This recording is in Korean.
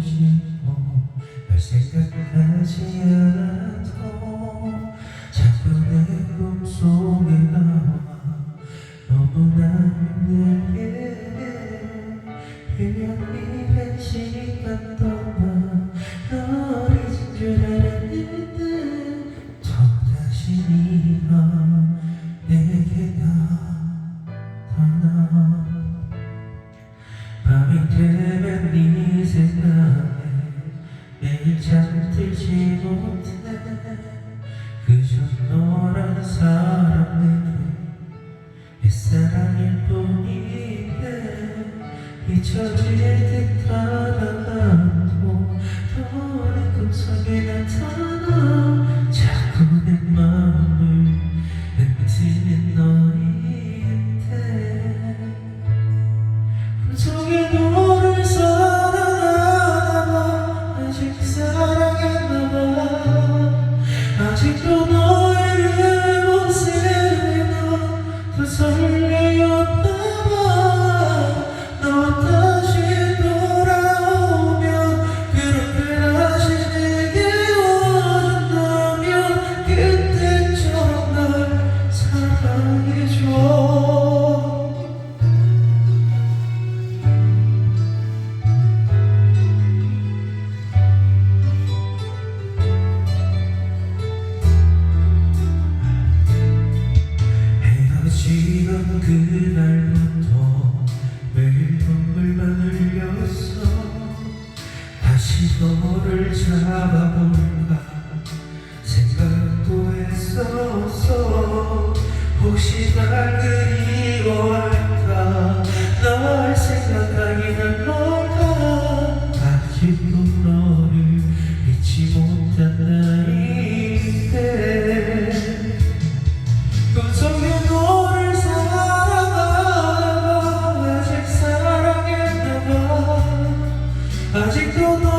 싶어 널 생각하지 않아도 자꾸 내 꿈속에 나와. 너무나 힘들게 그냥 이런 시간 떠나 널 잊은 줄 알았는데 저 자신이 잊지 못해. 그저 너란 사람 내게 내 사랑일 뿐인데 잊혀질 듯 따라가도 너는 꿈속에 나타나 그날부터 매일 눈물만 흘렸어 다시 너를 잡아볼까 생각도 했었어. 혹시 날 그리워할 you know